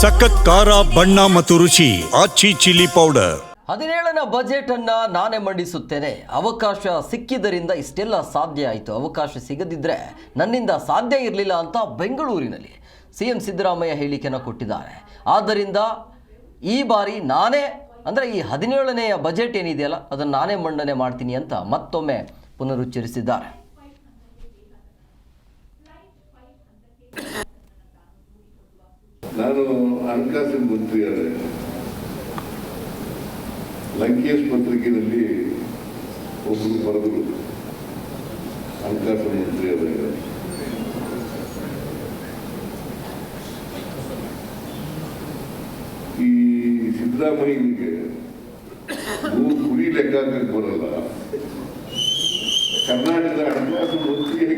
ಸಖತ್ ಖಾರ, ಬಣ್ಣ ಮತ್ತು ರುಚಿ, ಆಚಿ ಚಿಲ್ಲಿ ಪೌಡರ್. ಹದಿನೇಳನ ಬಜೆಟ್ ಅನ್ನ ನಾನೇ ಮಂಡಿಸುತ್ತೇನೆ. ಅವಕಾಶ ಸಿಕ್ಕಿದ್ದರಿಂದ ಇಷ್ಟೆಲ್ಲ ಸಾಧ್ಯ ಆಯಿತು. ಅವಕಾಶ ಸಿಗದಿದ್ರೆ ನನ್ನಿಂದ ಸಾಧ್ಯ ಇರಲಿಲ್ಲ ಅಂತ ಬೆಂಗಳೂರಿನಲ್ಲಿ ಸಿ ಎಂ ಸಿದ್ದರಾಮಯ್ಯ ಹೇಳಿಕೆಯನ್ನು ಕೊಟ್ಟಿದ್ದಾರೆ. ಆದ್ದರಿಂದ ಈ ಬಾರಿ ನಾನೇ, ಅಂದರೆ ಈ ಹದಿನೇಳನೆಯ ಬಜೆಟ್ ಏನಿದೆಯಲ್ಲ, ಅದನ್ನು ನಾನೇ ಮಂಡನೆ ಮಾಡ್ತೀನಿ ಅಂತ ಮತ್ತೊಮ್ಮೆ ಪುನರುಚ್ಚರಿಸಿದ್ದಾರೆ. ನಾನು ಹಣಕಾಸಿನ ಮಂತ್ರಿಯಾದೆ ಲಂಕೇಶ್ ಪತ್ರಿಕೆಯಲ್ಲಿ ಒಬ್ಬರು ಬರೆದರು. ಹಣಕಾಸಿನ ಮಂತ್ರಿ ಆದಾಗ ಈ ಸಿದ್ದರಾಮಯ್ಯನಿಗೆ ಮೂರು ಕುರಿ ಲೆಕ್ಕ ಹಾಕಕ್ ಬರಲ್ಲ. ಕರ್ನಾಟಕದ ಹಣಕಾಸು ಮಂತ್ರಿಯಾಗಿ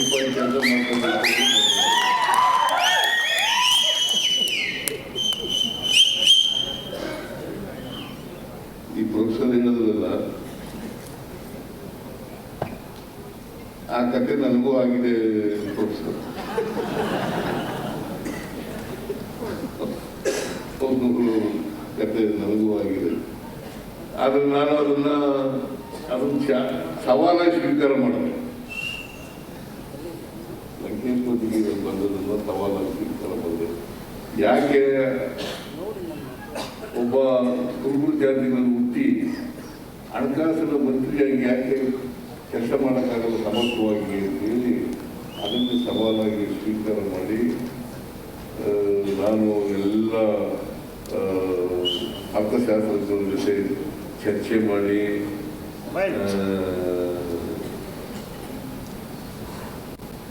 ರೂಪಾಯಿ ಕೆಲಸ ಮಾಡ್ತಾರೆ ಈ ಪ್ರೊಫೆಸರ್ ಏನದಲ್ಲ ಆ ಕತೆ ನನಗೂ ಆಗಿದೆ ಪ್ರೊಫೆಸರ್ ಮಕ್ಕಳು ಕತೆ ನನಗೂ ಆಗಿದೆ. ಆದರೆ ನಾನು ಅದನ್ನ, ಅದನ್ನು ಸವಾಲಾಗಿ ಸ್ವೀಕಾರ ಮಾಡಿದೆ ಲಂಕೇಶ್ ಬಂದದನ್ನ ಸವಾಲಾಗಿ ಸ್ವೀಕಾರ ಮಾಡಿದೆ ಯಾಕೆ ಒಬ್ಬ ಕುರುಬು ಜಾತಿಗಳು ಹುಟ್ಟಿ ಹಣಕಾಸಿನ ಮಂತ್ರಿಯಾಗಿ ಯಾಕೆ ಕೆಲಸ ಮಾಡೋಕ್ಕಾಗಲ್ಲ ಸಮರ್ಥವಾಗಿ ಅಂತ ಹೇಳಿ ಅದನ್ನು ಸವಾಲಾಗಿ ಸ್ವೀಕಾರ ಮಾಡಿ ನಾನು ಎಲ್ಲ ಅರ್ಥಶಾಸ್ತ್ರಜ್ಞರ ಜೊತೆ ಚರ್ಚೆ ಮಾಡಿ